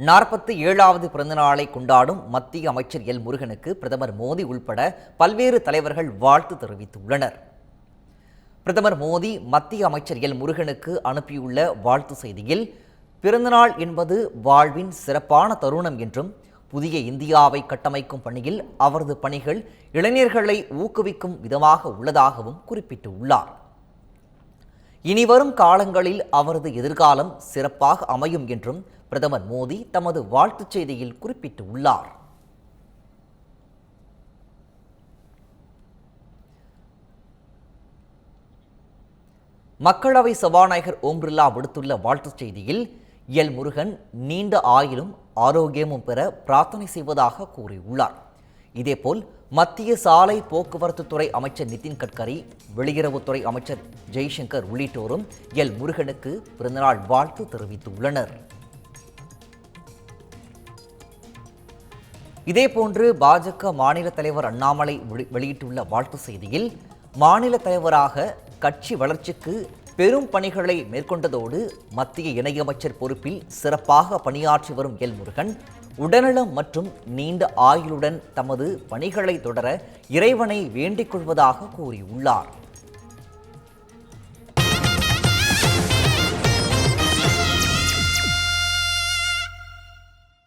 நாற்பத்தி ஏழாவது பிறந்தநாளை கொண்டாடும் மத்திய அமைச்சர் எல் முருகனுக்கு பிரதமர் மோடி உள்பட பல்வேறு தலைவர்கள் வாழ்த்து தெரிவித்துள்ளனர். பிரதமர் மோடி மத்திய அமைச்சர் எல் முருகனுக்கு அனுப்பியுள்ள வாழ்த்து செய்தியில் பிறந்தநாள் என்பது வாழ்வின் சிறப்பான தருணம் என்றும் புதிய இந்தியாவை கட்டமைக்கும் பணியில் அவரது பணிகள் இளைஞர்களை ஊக்குவிக்கும் விதமாக உள்ளதாகவும் குறிப்பிட்டுள்ளார். இனிவரும் காலங்களில் அவரது எதிர்காலம் சிறப்பாக அமையும் என்றும் பிரதமர் மோடி தமது வாழ்த்துச் செய்தியில் குறிப்பிட்டுள்ளார். மக்களவை சபாநாயகர் ஓம் பிர்லா விடுத்துள்ள வாழ்த்துச் செய்தியில் எல் முருகன் நீண்ட ஆயுளும் ஆரோக்கியமும் பெற பிரார்த்தனை செய்வதாக கூறியுள்ளார். இதேபோல் மத்திய சாலை போக்குவரத்து துறை அமைச்சர் நிதின் கட்கரி வெளியுறவுத்துறை அமைச்சர் ஜெய்சங்கர் உள்ளிட்டோரும் எல் முருகனுக்கு பிறந்தநாள் வாழ்த்து தெரிவித்துள்ளனர். இதேபோன்று பாஜக மாநில தலைவர் அண்ணாமலை வெளி- வெளியிட்டுள்ள வாழ்த்து செய்தியில் மாநில தலைவராக கட்சி வளர்ச்சிக்கு பெரும் பணிகளை மேற்கொண்டதோடு மத்திய இணையமைச்சர் பொறுப்பில் சிறப்பாக பணியாற்றி வரும் எல் முருகன் உடல்நலம் மற்றும் நீண்ட ஆயுளுடன் தமது பணிகளை தொடர இறைவனை வேண்டிக் கொள்வதாக கூறியுள்ளார்.